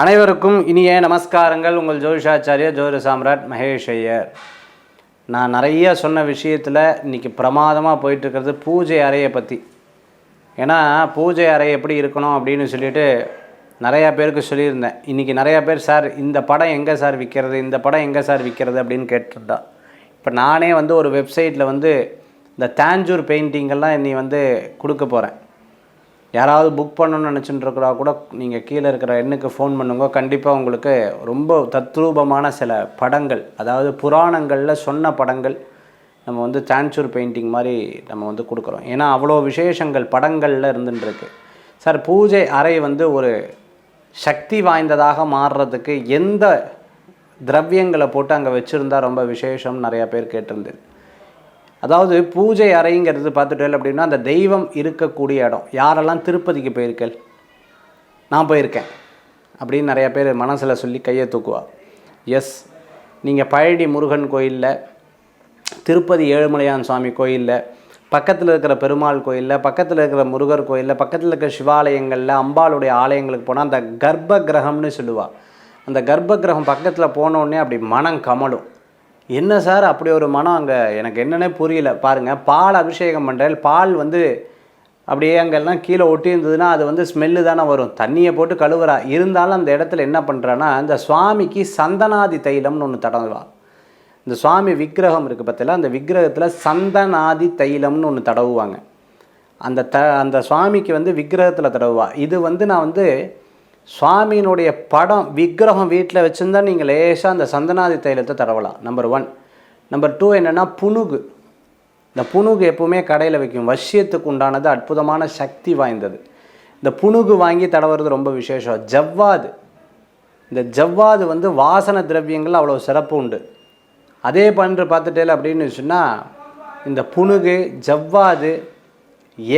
அனைவருக்கும் இனிய நமஸ்காரங்கள். உங்கள் ஜோதிஷாச்சாரிய ஜோதிட சாம்ராட் மகேஷ் ஐயர். நான் நிறைய சொன்ன விஷயத்தில் இன்றைக்கி பிரமாதமாக போயிட்டுருக்கிறது பூஜை அறையை பற்றி ஏன்னா பூஜை அறை எப்படி இருக்கணும் அப்படின்னு சொல்லிட்டு நிறையா பேருக்கு சொல்லியிருந்தேன். இன்றைக்கி நிறையா பேர் சார் இந்த படம் எங்கே சார் விற்கிறது இந்த படம் எங்கே சார் விற்கிறது அப்படின்னு கேட்டுருந்தா. இப்போ நானே வந்து ஒரு வெப்சைட்டில் வந்து இந்த தாஞ்சூர் பெயிண்டிங்கெல்லாம் இன்னி வந்து கொடுக்க போகிறேன் யாராவது புக் பண்ணணும்னு நினச்சிட்டு இருக்கிறா கூட நீங்கள் கீழே இருக்கிற எண்ணுக்கு ஃபோன் பண்ணுங்க. கண்டிப்பாக உங்களுக்கு ரொம்ப தத்ரூபமான சில படங்கள் அதாவது புராணங்களில் சொன்ன படங்கள் நம்ம வந்து சான்சூர் பெயிண்டிங் மாதிரி நம்ம வந்து கொடுக்குறோம். ஏன்னா அவ்வளோ விசேஷங்கள் படங்களில் இருந்துட்டுருக்கு. சார் பூஜை அறை வந்து ஒரு சக்தி வாய்ந்ததாக மாறுறதுக்கு எந்த திரவியங்களை போட்டு அங்கே வச்சுருந்தா ரொம்ப விசேஷம் நிறையா பேர் கேட்டிருந்தது. அதாவது பூஜை அறைங்கிறது பார்த்துட்டேன் அப்படின்னா அந்த தெய்வம் இருக்கக்கூடிய இடம். யாரெல்லாம் திருப்பதிக்கு போயிருக்கேன் நான் போயிருக்கேன். அப்படின்னு நிறைய பேர் மனசில் சொல்லி கையை தூக்குவா. எஸ் நீங்கள் பழனி முருகன் கோயிலில் திருப்பதி ஏழுமலையான் சுவாமி கோயிலில் பக்கத்தில் இருக்கிற பெருமாள் கோயிலில் பக்கத்தில் இருக்கிற முருகர் கோயிலில் பக்கத்தில் இருக்கிற சிவாலயங்களில் அம்பாளுடைய ஆலயங்களுக்கு போனால் அந்த கர்ப்ப கிரகம்னு சொல்லுவாள் அந்த கர்ப்ப கிரகம் பக்கத்தில் போனோடனே அப்படி மனம் கமலும் என்ன சார் அப்படி ஒரு மனம் அங்கே? எனக்கு என்னன்னே புரியல. பாருங்கள் பால் அபிஷேகம் பண்ணுறேன் பால் வந்து அப்படியே அங்கெல்லாம் கீழே ஒட்டி இருந்ததுன்னா அது வந்து ஸ்மெல்லு தானே வரும். தண்ணியை போட்டு கழுவுறா. இருந்தாலும் அந்த இடத்துல என்ன பண்ணுறான்னா இந்த சுவாமிக்கு சந்தனாதி தைலம்னு ஒன்று தடவுவா இந்த சுவாமி விக்கிரகம் இருக்குது பார்த்தீங்களா அந்த விக்கிரகத்தில் சந்தனாதி தைலம்னு ஒன்று தடவுவாங்க. அந்த த அந்த சுவாமிக்கு வந்து விக்கிரகத்தில் தடவுவா. இது வந்து நான் வந்து சுவாமியினுடைய படம் விக்கிரகம் வீட்டில் வச்சுருந்தா நீங்கள் லேசாக அந்த சந்தனாதி தைலத்தை தடவலாம் நம்பர் ஒன் நம்பர் டூ என்னென்னா புணுகு. இந்த புணுகு எப்பவுமே கடையில் வைக்கும். வசியத்துக்கு உண்டானது அற்புதமான சக்தி வாய்ந்தது. இந்த புணுகு வாங்கி தடவுறது ரொம்ப விசேஷம். ஜவ்வாது. இந்த ஜவ்வாது வந்து வாசன திரவியங்கள் அவ்வளோ சிறப்பு உண்டு. அதே பண்ணுற பார்த்துட்டேல அப்படின்னு சொன்னால் இந்த புணுகு ஜவ்வாது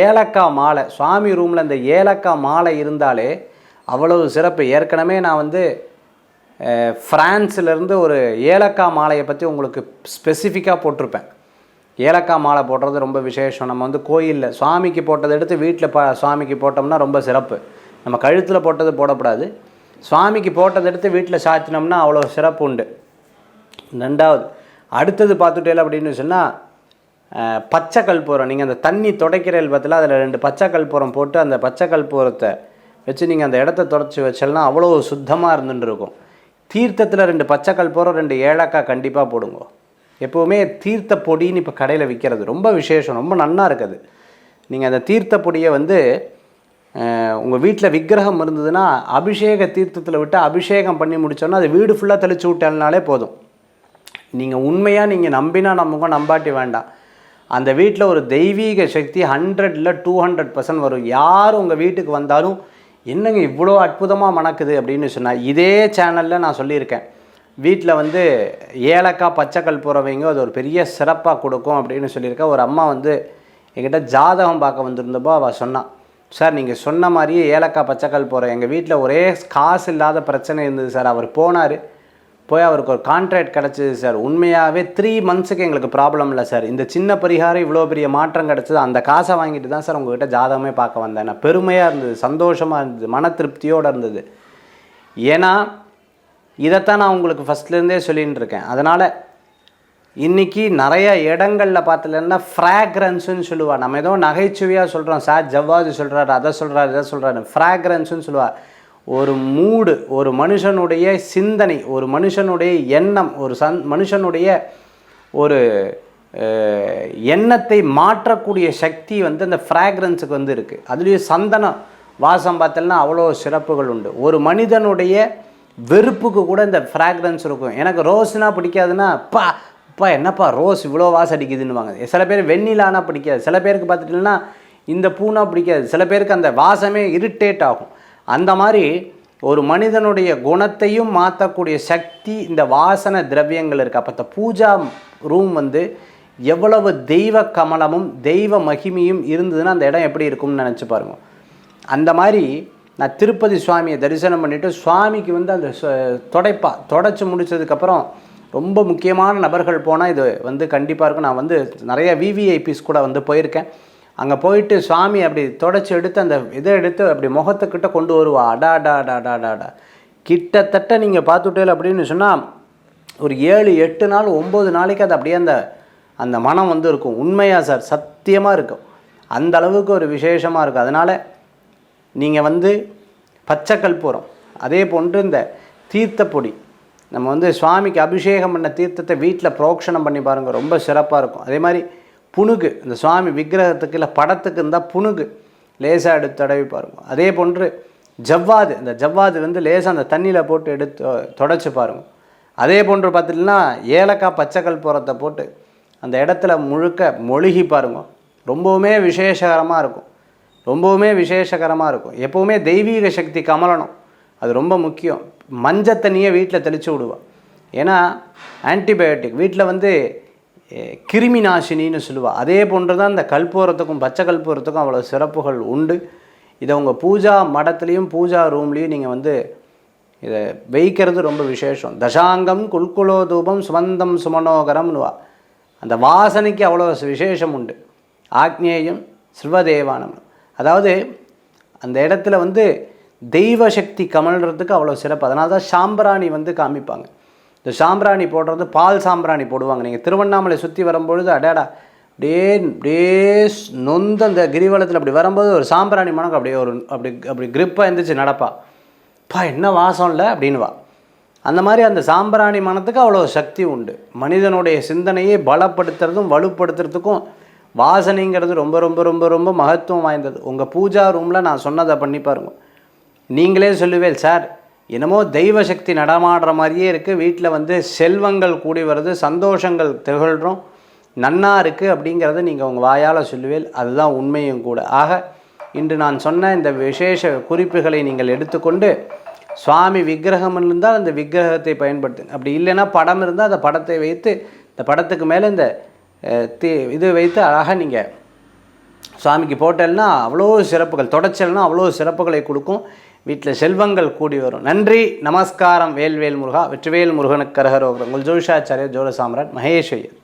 ஏலக்காய் மாலை. சுவாமி ரூமில் இந்த ஏலக்காய் மாலை இருந்தாலே அவ்வளவு சிறப்பு. ஏற்கனவே நான் வந்து அஹ், ஒரு ஏலக்காய் மாலையை பற்றி உங்களுக்கு ஸ்பெசிஃபிக்காக போட்டிருப்பேன். ஏலக்காய் மாலை போடுறது ரொம்ப விசேஷம். நம்ம வந்து கோயிலில் சுவாமிக்கு போட்டதை எடுத்து வீட்டில் ப சுவாமிக்கு போட்டோம்னா ரொம்ப சிறப்பு. நம்ம கழுத்தில் போட்டது போடக்கூடாது சுவாமிக்கு போட்டதை எடுத்து வீட்டில் சாத்தினோம்னா அவ்வளோ சிறப்பு உண்டு. ரெண்டாவது அடுத்தது பார்த்துட்டேல அப்படின்னு சொன்னால் பச்சை கற்பூரம் நீங்கள் அந்த தண்ணி துடைக்கிற பற்றில அதில் ரெண்டு பச்சை கற்பூரம் போட்டு அந்த பச்சை கற்பூரத்தை வச்சு நீங்கள் அந்த இடத்த தொடச்சி வச்சல்னா அவ்வளோ சுத்தமாக இருந்துட்டுருக்கும் தீர்த்தத்தில் ரெண்டு பச்சை கற்பூரம் ரெண்டு ஏலக்காய் கண்டிப்பாக போடுங்க. எப்போவுமே தீர்த்த பொடின்னு இப்போ கடையில் விற்கிறது ரொம்ப விசேஷம் ரொம்ப நன்னா இருக்குது. நீங்கள் அந்த தீர்த்த பொடியை வந்து உங்கள் வீட்டில் விக்கிரகம் இருந்ததுன்னா அபிஷேக தீர்த்தத்தில் விட்டு அபிஷேகம் பண்ணி முடித்தோன்னா அது வீடு ஃபுல்லாக தெளிச்சு விட்டேன்னாலே போதும். நீங்கள் உண்மையாக நீங்கள் நம்பினா நம்புங்க நம்பாட்டி வேண்டாம். அந்த வீட்டில் ஒரு தெய்வீக சக்தி ஹண்ட்ரடில் டூ ஹண்ட்ரட் பர்சன்ட் வரும். யார் உங்கள் வீட்டுக்கு வந்தாலும் என்னங்க இவ்வளோ அற்புதமாக மணக்குது அப்படின்னு சொன்னால் இதே சேனலில் நான் சொல்லியிருக்கேன். வீட்டில் வந்து ஏலக்காய் பச்சை கற்பூரம் அது ஒரு பெரிய சிறப்பாக கொடுக்கும் அப்படின்னு சொல்லியிருக்கேன் ஒரு அம்மா வந்து என்கிட்ட ஜாதகம் பார்க்க வந்திருந்தப்போ அவள் சொன்னான் சார் நீங்கள் சொன்ன மாதிரியே ஏலக்காய் பச்சைக்கல் போகிற எங்கள் வீட்டில் ஒரே காசு இல்லாத பிரச்சனை இருந்தது சார். அவர் போனார் போய் அவருக்கு ஒரு கான்ட்ராக்ட் கிடச்சிது சார் உண்மையாகவே த்ரீ மந்த்ஸுக்கு எங்களுக்கு ப்ராப்ளம் இல்லை சார் இந்த சின்ன பரிகாரம் இவ்வளோ பெரிய மாற்றம் கிடச்சது அந்த காசை வாங்கிட்டு தான் சார் உங்ககிட்ட ஜாதகமே பார்க்க வந்தேன். நான் பெருமையாக இருந்தது சந்தோஷமாக இருந்தது மன திருப்தியோடு இருந்தது. ஏன்னா இதைத்தான் நான் உங்களுக்கு ஃபஸ்ட்லேருந்தே சொல்லின்னு இருக்கேன். அதனால் இன்றைக்கி நிறைய இடங்களில் பார்த்துலன்னா ஃப்ராக்ரன்ஸுன்னு சொல்லுவா. நம்ம ஏதோ நகைச்சுவையாக சொல்கிறோம் சார் ஜவ்வாது சொல்கிறாரு அதை சொல்கிறாரு இதை சொல்கிறாரு ஃப்ராக்ரன்ஸுன்னு சொல்லுவா. ஒரு மூடு ஒரு மனுஷனுடைய சிந்தனை ஒரு மனுஷனுடைய எண்ணம் ஒரு சந் மனுஷனுடைய ஒரு எண்ணத்தை மாற்றக்கூடிய சக்தி வந்து அந்த ஃப்ராக்ரன்ஸுக்கு வந்து இருக்குது அதுலேயும் சந்தனம் வாசம் பார்த்தோம்னா அவ்வளோ சிறப்புகள் உண்டு. ஒரு மனிதனுடைய வெறுப்புக்கு கூட இந்த ஃப்ராக்ரன்ஸ் இருக்கும். எனக்கு ரோஸ்னால் பிடிக்காதுன்னா பா அப்பா என்னப்பா ரோஸ் இவ்வளோ வாசம் அடிக்குதுன்னுவாங்க. சில பேர் வெண்ணிலானா பிடிக்காது. சில பேருக்கு பார்த்துட்டீங்கன்னா இந்த பூனா பிடிக்காது. சில பேருக்கு அந்த வாசமே இரிட்டேட் ஆகும். அந்த மாதிரி ஒரு மனிதனுடைய குணத்தையும் மாற்றக்கூடிய சக்தி இந்த வாசன திரவியங்கள் இருக்குது அப்போ இந்த பூஜா ரூம் வந்து எவ்வளவு தெய்வ கமலமும் தெய்வ மகிமையும் இருந்ததுன்னா அந்த இடம் எப்படி இருக்கும்னு நினச்சி பாருங்க. அந்த மாதிரி நான் திருப்பதி சுவாமியை தரிசனம் பண்ணிவிட்டு சுவாமிக்கு வந்து அந்த தொடைப்பா தொடச்சி முடிச்சதுக்கப்புறம் ரொம்ப முக்கியமான நபர்கள் போனால் இது வந்து கண்டிப்பாக இருக்கும். நான் வந்து நிறைய விவிஐபிஸ் கூட வந்து போயிருக்கேன். அங்கே போயிட்டு சுவாமி அப்படி தொடச்சி எடுத்து அந்த இதை எடுத்து அப்படி முகத்துக்கிட்ட கொண்டு வருவா. அடா அடா அடா அடா அடா அடா. கிட்டத்தட்ட நீங்கள் பார்த்துட்டேல் அப்படின்னு சொன்னால் ஒரு ஏழு எட்டு நாள் ஒம்பது நாளைக்கு அது அப்படியே அந்த அந்த மனம் வந்து இருக்கும். உண்மையாக சார் சத்தியமாக இருக்கும். அந்த அளவுக்கு ஒரு விசேஷமாக இருக்கும். அதனால் நீங்கள் வந்து பச்சை கற்பூரம் அதே போன்று இந்த தீர்த்தப்பொடி நம்ம வந்து சுவாமிக்கு அபிஷேகம் பண்ண தீர்த்தத்தை வீட்டில் புரோக்ஷணம் பண்ணி பாருங்கள் ரொம்ப சிறப்பாக இருக்கும். அதே மாதிரி புணுகு. இந்த சுவாமி விக்கிரகத்துக்கு இல்லை படத்துக்கு இருந்தால் புணுகு. லேசாக எடுத்து தடவி பாருங்க. அதே போன்று ஜவ்வாது இந்த ஜவ்வாது வந்து லேசாக அந்த தண்ணியில் போட்டு எடுத்து தொடச்சி பாருங்க. அதே போன்று பார்த்துட்டிங்கன்னா ஏலக்காய் பச்சைக்கல் கற்பூரத்தை போட்டு அந்த இடத்துல முழுக்க மொழுகி பாருங்க. ரொம்பவுமே விசேஷகரமாக இருக்கும். ரொம்பவுமே விசேஷகரமாக இருக்கும். எப்போவுமே தெய்வீக சக்தி கமலணும். அது ரொம்ப முக்கியம். மஞ்சள் தண்ணியை வீட்டில் தெளித்து விடுவாள் ஏன்னா ஆன்டிபயோட்டிக் வீட்டில் வந்து கிருமி நாசினின்னு சொல்லுவாள் அதே போன்று தான் இந்த கற்பூரத்துக்கும் பச்சை கற்பூரத்துக்கும் அவ்வளோ சிறப்புகள் உண்டு. இதை உங்கள் பூஜா மடத்துலேயும் பூஜா ரூம்லேயும் நீங்கள் வந்து இதை வைக்கிறது ரொம்ப விசேஷம். தசாங்கம் குல்குலோ தூபம் சுமந்தம் சுமனோகரம்னுவா. அந்த வாசனைக்கு அவ்வளோ விசேஷம் உண்டு. ஆக்னேயம் சிவதேவானம். அதாவது அந்த இடத்துல வந்து தெய்வ சக்தி கமழ்றதுக்கு அவ்வளோ சிறப்பு. அதனால தான் சாம்பிராணி வந்து காமிப்பாங்க. இந்த சாம்பிராணி போடுறது பால் சாம்பிராணி போடுவாங்க. நீங்கள் திருவண்ணாமலை சுற்றி வரும்பொழுது அடாடா அப்படியே அப்படியே நொந்த நொந்து அந்த கிரிவலத்தில் அப்படி வரும்போது ஒரு சாம்பிராணி மணக்கு அப்படியே ஒரு அப்படி அப்படி கிரிப்பாக இருந்துச்சு நடப்பா. பா என்ன வாசம் இல்லை அப்படின்னுவா அந்த மாதிரி அந்த சாம்பிராணி மனத்துக்கு அவ்வளோ சக்தி உண்டு. மனிதனுடைய சிந்தனையை பலப்படுத்துறதும் வலுப்படுத்துறதுக்கும் வாசனைங்கிறது ரொம்ப ரொம்ப ரொம்ப ரொம்ப மகத்துவம் வாய்ந்தது. உங்கள் பூஜா ரூமில் நான் சொன்னதை பண்ணி பாருங்க. நீங்களே சொல்லுவேல் சார் என்னமோ தெய்வ சக்தி நடமாடுற மாதிரியே இருக்குது வீட்டில் வந்து செல்வங்கள் கூடி வருது சந்தோஷங்கள் திகழ்கிறோம் நன்னா இருக்குது அப்படிங்கிறத நீங்கள் உங்கள் வாயால் சொல்லுவேல் அதுதான் உண்மையும் கூட. ஆக இன்று நான் சொன்ன இந்த விசேஷ குறிப்புகளை நீங்கள் எடுத்துக்கொண்டு சுவாமி விக்கிரகம் இருந்தால் அந்த விக்கிரகத்தை பயன்படுத்துங்க அப்படி இல்லைன்னா படம் இருந்தால் அந்த படத்தை வைத்து இந்த படத்துக்கு மேலே இந்த தி தீ இது வைத்து அழகாக நீங்கள் சுவாமிக்கு போட்டல்னா அவ்வளோ சிறப்புகள் தொடச்சல்னா அவ்வளோ சிறப்புகளை கொடுக்கும். வீட்டில் செல்வங்கள் கூடி வரும். நன்றி நமஸ்காரம் வேல்வேல் முருகா வெற்றிவேல் முருகனுக்கு கரகரோகரம். உங்கள் ஜோஷாச்சாரியர் ஜோட சாம்ராட் மகேஷ் ஐயர்.